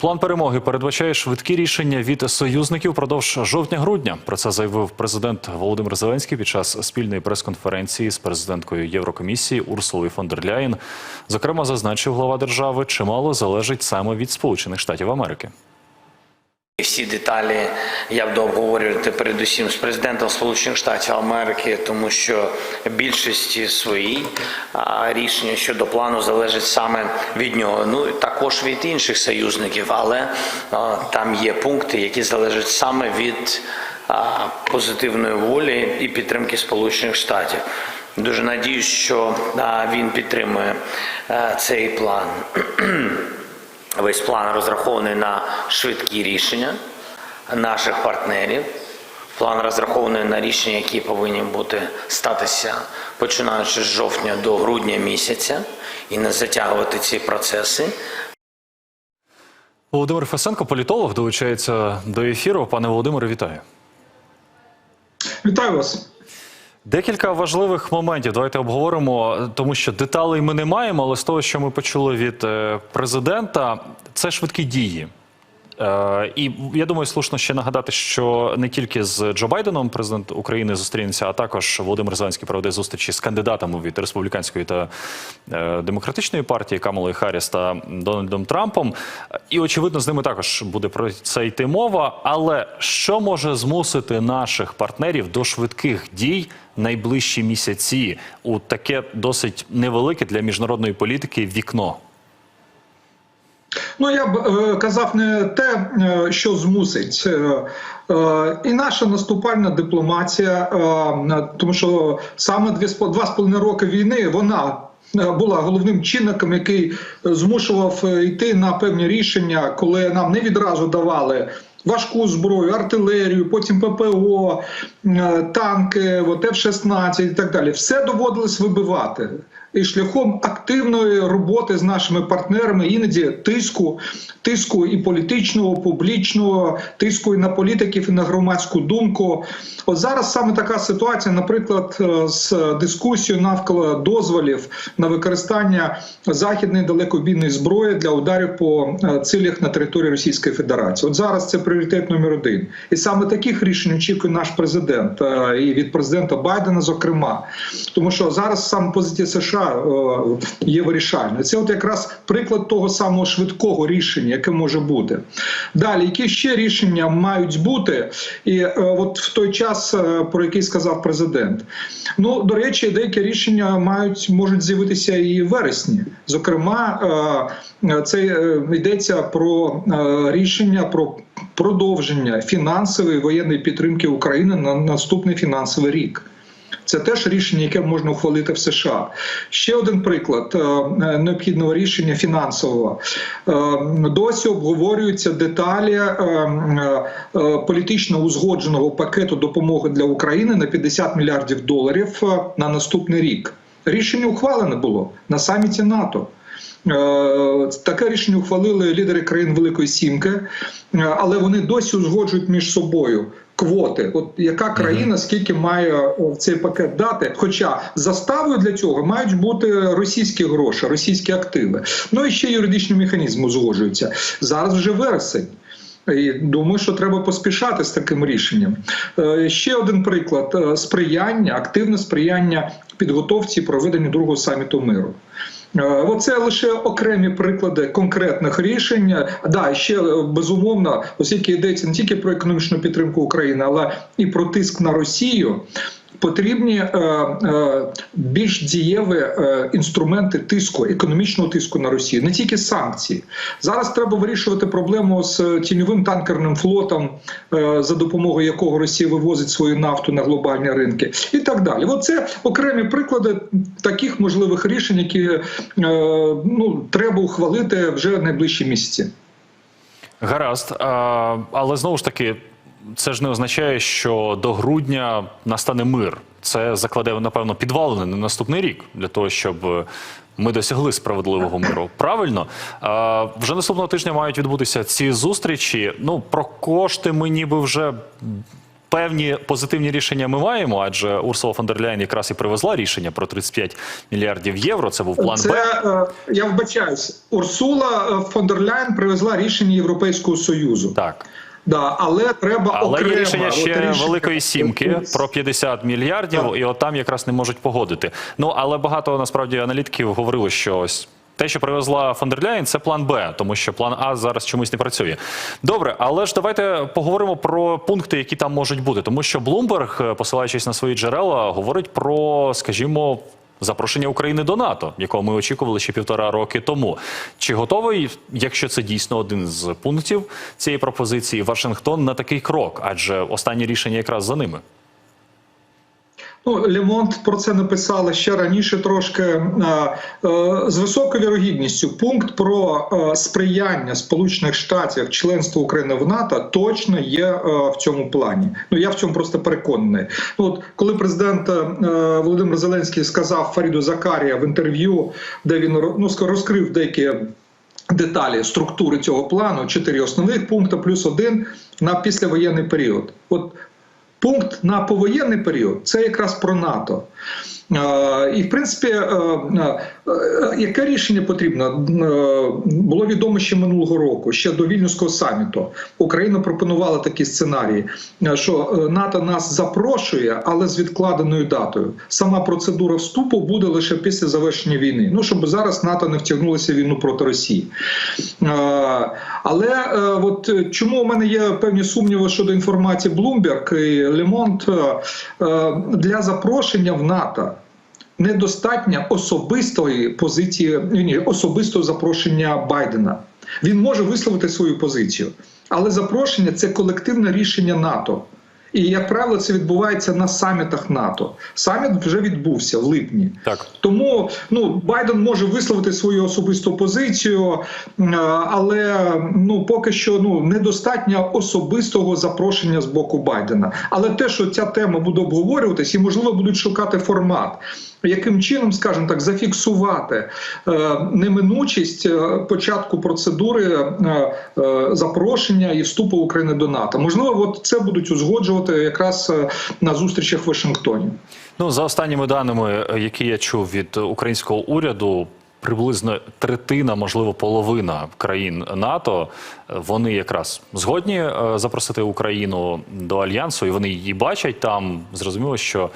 План перемоги передбачає швидкі рішення від союзників продовж жовтня-грудня. Про це заявив президент Володимир Зеленський під час спільної прес-конференції з президенткою Єврокомісії Урсулою фон дер Ляєн. Зокрема, зазначив глава держави, чимало залежить саме від Сполучених Штатів Америки. Всі деталі я буду обговорювати передусім з президентом Сполучених Штатів Америки, тому що більшості свої рішення щодо плану залежать саме від нього. Ну також від інших союзників, але а, там є пункти, які залежать саме від а, позитивної волі і підтримки Сполучених Штатів. Дуже надіюсь, що а, він підтримує а, цей план. Весь план розрахований на швидкі рішення наших партнерів. План розрахований на рішення, які повинні бути статися починаючи з жовтня до грудня місяця, і не затягувати ці процеси. Володимир Фесенко, політолог, долучається до ефіру. Пане Володимире, вітаю. Вітаю вас. Декілька важливих моментів. Давайте обговоримо, тому що деталей ми не маємо, але з того, що ми почули від е, президента, це швидкі дії. Е, І я думаю, слушно ще нагадати, що не тільки з Джо Байденом президент України зустрінеться, а також Володимир Зеленський проведе зустрічі з кандидатами від республіканської та е, демократичної партії Камалою Харріс та Дональдом Трампом. І очевидно, з ними також буде про це йти мова. Але що може змусити наших партнерів до швидких дій найближчі місяці у таке досить невелике для міжнародної політики вікно? Ну я б е, казав не те, е, що змусить. Е, е, і наша наступальна дипломатія, е, тому що саме дві два з половиною роки війни вона. е, Була головним чинником, який змушував е, йти на певні рішення, коли нам не відразу давали важку зброю, артилерію, потім ППО, е, танки, от F-16 і так далі. Все доводилось вибивати. І шляхом активної роботи з нашими партнерами, іноді тиску, тиску і політичного, публічного, тиску і на політиків, і на громадську думку. От зараз саме така ситуація, наприклад, е, з дискусією навколо дозволів на використання західної далекобійної зброї для ударів по е, цілях на території Російської Федерації. От зараз це пріоритет номер один. І саме таких рішень очікує наш президент е, і від президента Байдена, зокрема, тому що зараз саме позиція США е, є вирішальною. Це от якраз приклад того самого швидкого рішення, яке може бути. Далі, які ще рішення мають бути, і е, от в той час, е, про який сказав президент. Ну до речі, деякі рішення мають можуть з'явитися і в вересні. Зокрема, е, це йдеться про рішення про продовження фінансової воєнної підтримки України на наступний фінансовий рік. Це теж рішення, яке можна ухвалити в США. Ще один приклад е, необхідного рішення фінансового. Е, Досі обговорюються деталі е, політично узгодженого пакету допомоги для України на 50 мільярдів доларів на наступний рік. Рішення ухвалене було на саміті НАТО. Таке рішення ухвалили лідери країн Великої Сімки, але вони досі узгоджують між собою квоти. От яка країна скільки має в цей пакет дати? Хоча заставою для цього мають бути російські гроші, російські активи. Ну і ще юридичні механізми узгоджуються. Зараз вже вересень. І думаю, що треба поспішати з таким рішенням. Е, Ще один приклад е, сприяння, активне сприяння підготовці і проведенню другого саміту миру. Е, Оце лише окремі приклади конкретних рішень. Да, ще е, безумовно, оскільки йдеться не тільки про економічну підтримку України, але і про тиск на Росію. Потрібні е, е, більш дієві е, інструменти тиску, економічного тиску на Росію, не тільки санкції. Зараз треба вирішувати проблему з тіньовим танкерним флотом, за допомогою якого Росія вивозить свою нафту на глобальні ринки, і так далі. Оце окремі приклади таких можливих рішень, які ну треба ухвалити вже в найближчі місяці. Гаразд, а, але знову ж таки, це ж не означає, що до грудня настане мир. Це закладе, напевно, підвалини на наступний рік для того, щоб е, ми досягли справедливого миру. Правильно, а, вже наступного тижня мають відбутися ці зустрічі. Ну про кошти ми ніби вже Певні позитивні рішення ми маємо, адже Урсула фон дер Ляєн якраз і привезла рішення про 35 мільярдів євро. Це був план Це е, я вбачаюсь. Урсула е, фон дер Ляйн привезла рішення Європейського союзу. Так. Да, але треба Але окремо. є рішення От ще рішення- великої сімки про 50 мільярдів, Так. і от там якраз не можуть погодити. Ну але багато насправді аналітиків говорили, що ось. Те, що привезла фон дер Ляєн, це план Б, тому що план А зараз чомусь не працює. Добре, але ж давайте поговоримо про пункти, які там можуть бути, тому що Блумберг, посилаючись на свої джерела, говорить про, скажімо. Запрошення України до НАТО, якого ми очікували ще півтора роки тому. Чи готовий, якщо це дійсно один з пунктів цієї пропозиції, Вашингтон на такий крок? Адже останні рішення якраз за ними. Ну, Лемонт про це написали ще раніше трошки е, е, з високою вірогідністю. Пункт про е, сприяння Сполучених Штатів членству України в НАТО точно є в цьому плані. Ну я в цьому просто переконаний. Ну, от коли президент Володимир Зеленський сказав Фаріду Закарія в інтерв'ю, де він ну, розкрив деякі. Деталі структури цього плану, чотири основних пункти, плюс один на післявоєнний період. От Пункт на повоєнний період це якраз про НАТО. І в принципі, е, е, е, яке рішення потрібно? Було відомо ще минулого року, ще до Вільнюського саміту. Україна пропонувала такі сценарії, що НАТО нас запрошує, але з відкладеною датою. Сама процедура вступу буде лише після завершення війни. Ну щоб зараз НАТО не втягнулося в війну проти Росії. Але от чому у мене є певні сумніви щодо інформації Bloomberg і Лемонт для запрошення в НАТО недостатньо особистої позиції, ні, особистого запрошення Байдена. Він може висловити свою позицію, але запрошення це колективне рішення НАТО. І як правило, це відбувається на самітах НАТО. Саміт вже відбувся в липні. Так. Тому ну Байден може висловити свою особисту позицію, але ну поки що ну недостатньо особистого запрошення з боку Байдена. Але те, що ця тема буде обговорюватись, і можливо будуть шукати формат. Яким чином, скажімо так, зафіксувати е, неминучість е, початку процедури е, запрошення і вступу України до НАТО? Можливо, от це будуть узгоджувати якраз е, на зустрічах в Вашингтоні. Ну за останніми даними, е, які я чув від українського уряду. Приблизно третина, можливо, половина країн НАТО, е, вони якраз згодні запросити Україну до альянсу, і вони її бачать там. Зрозуміло, що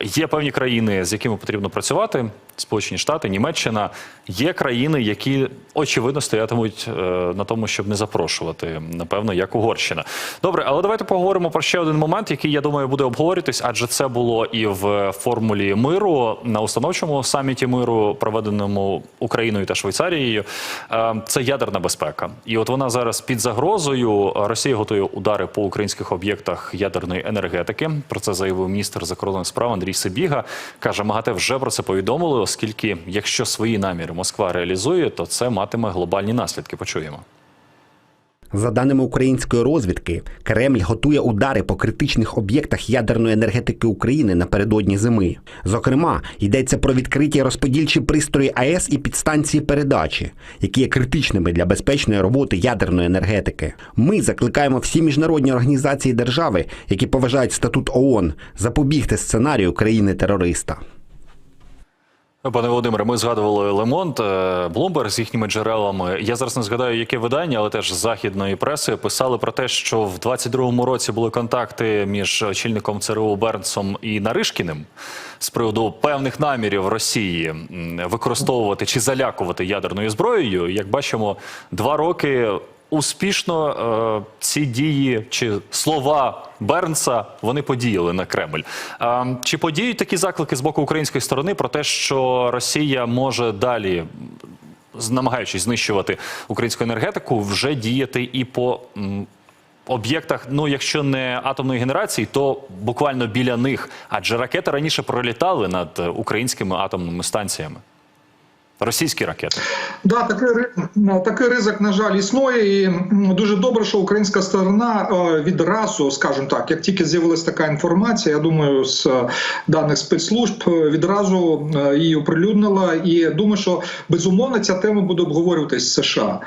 є певні країни, з якими потрібно працювати. Сполучені Штати, Німеччина. Є країни, які очевидно стоятимуть е, на тому, щоб не запрошувати, напевно, як Угорщина. Добре, але давайте поговоримо про ще один момент, який я думаю буде обговорюватись, адже це було і в формулі миру на установчому саміті миру, проведеному Україною та Швейцарією. Е, Це ядерна безпека, і от вона зараз під загрозою. Росія готує удари по українських об'єктах ядерної енергетики. Про це заявив міністр закордонних справ Андрій Сибіга. каже, МАГАТЕ вже про це повідомили, оскільки якщо свої наміри Москва реалізує, то це матиме глобальні наслідки. Почуємо. За даними української розвідки, Кремль готує удари по критичних об'єктах ядерної енергетики України напередодні зими. Зокрема, йдеться про відкриті розподільчі пристрої АЕС і підстанції передачі, які є критичними для безпечної роботи ядерної енергетики. Ми закликаємо всі міжнародні організації держави, які поважають статут ООН, запобігти сценарію країни-терориста. Пане Володимире, ми згадували Лемонт, Блумберг з їхніми джерелами. Я зараз не згадаю, яке видання, але теж західної преси писали про те, що в 22-му році були контакти між очільником ЦРУ Бернсом і Наришкіним з приводу певних намірів Росії використовувати чи залякувати ядерною зброєю. Як бачимо, два роки. Успішно е, ці дії чи слова Бернса вони подіяли на Кремль. Е, чи подіють такі заклики з боку української сторони про те, що Росія може далі, намагаючись знищувати українську енергетику, вже діяти і по об'єктах, ну якщо не атомної генерації, то буквально біля них, адже ракети раніше пролітали над українськими атомними станціями. Російські ракети. Да, такий, такий ризик, на жаль, існує. І дуже добре, що українська сторона е, відразу, скажімо так, як тільки з'явилася така інформація, я думаю, з е, даних спецслужб е, відразу її оприлюднила. І думаю, що безумовно ця тема буде обговорюватись в США.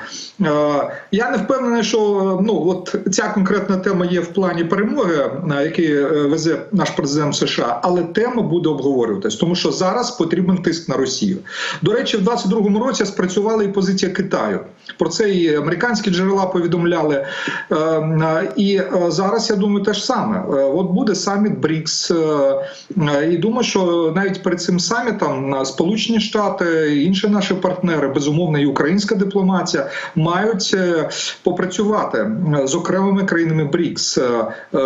Я не впевнений, що ну от ця конкретна тема є в плані перемоги, на який везе наш президент США, але тема буде обговорюватись, тому що зараз потрібен тиск на Росію. До речі, в 22-му році спрацювала і позиція Китаю. Про це і американські джерела повідомляли. Е, е, І е, зараз я думаю, те ж саме. Е, От буде саміт БРІКС. е, І думаю, що навіть перед цим самітом Сполучені Штати, інші наші партнери, безумовно, і українська дипломатія, мають попрацювати з окремими країнами БРІКС,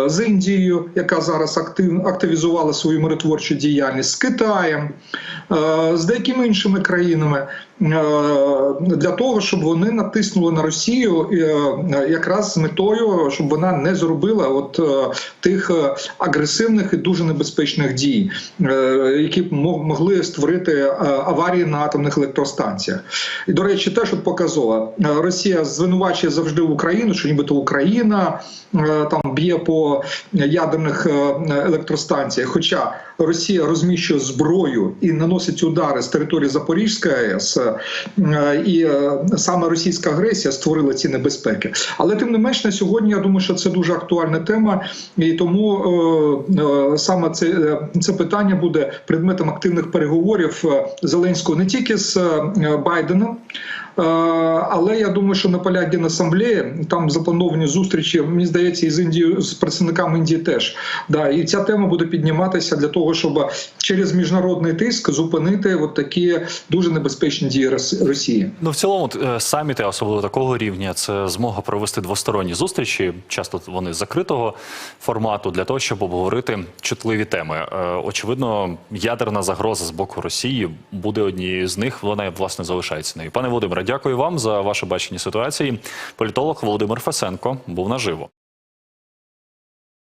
з Індією, яка зараз актив, активізувала свою миротворчу діяльність, з Китаєм, з деякими іншими країнами. Е, Для того щоб вони натиснули на Росію е, якраз з метою, щоб вона не зробила от е, тих агресивних і дуже небезпечних дій, які б мо- могли створити аварії на атомних електростанціях. І до речі, теж показово Е, Росія звинувачує завжди Україну, що нібито Україна там б'є по ядерних електростанціях. Хоча Росія розміщує зброю і наносить удари з території Запорізької АЕС, е, і е, саме російська агресія створила ці небезпеки. Але тим не менш на сьогодні я думаю, що це дуже актуальна тема, і тому е, е, саме це, це питання буде предметом активних переговорів Зеленського не тільки з Байденом. Але я думаю, що на полях Генасамблеї там заплановані зустрічі, мені здається, із Індією з представниками Індії теж. Да, і ця тема буде підніматися для того, щоб через міжнародний тиск зупинити от такі дуже небезпечні дії Рос- Росії. Ну, в цілому, е, саміти, особливо такого рівня, це змога провести двосторонні зустрічі. Часто вони закритого формату для того, щоб обговорити чутливі теми. Е, Очевидно, ядерна загроза з боку Росії буде однією з них. Вона власне залишається нею. Пане Володимире, дякую вам за ваше бачення ситуації. Політолог Володимир Фесенко був наживо.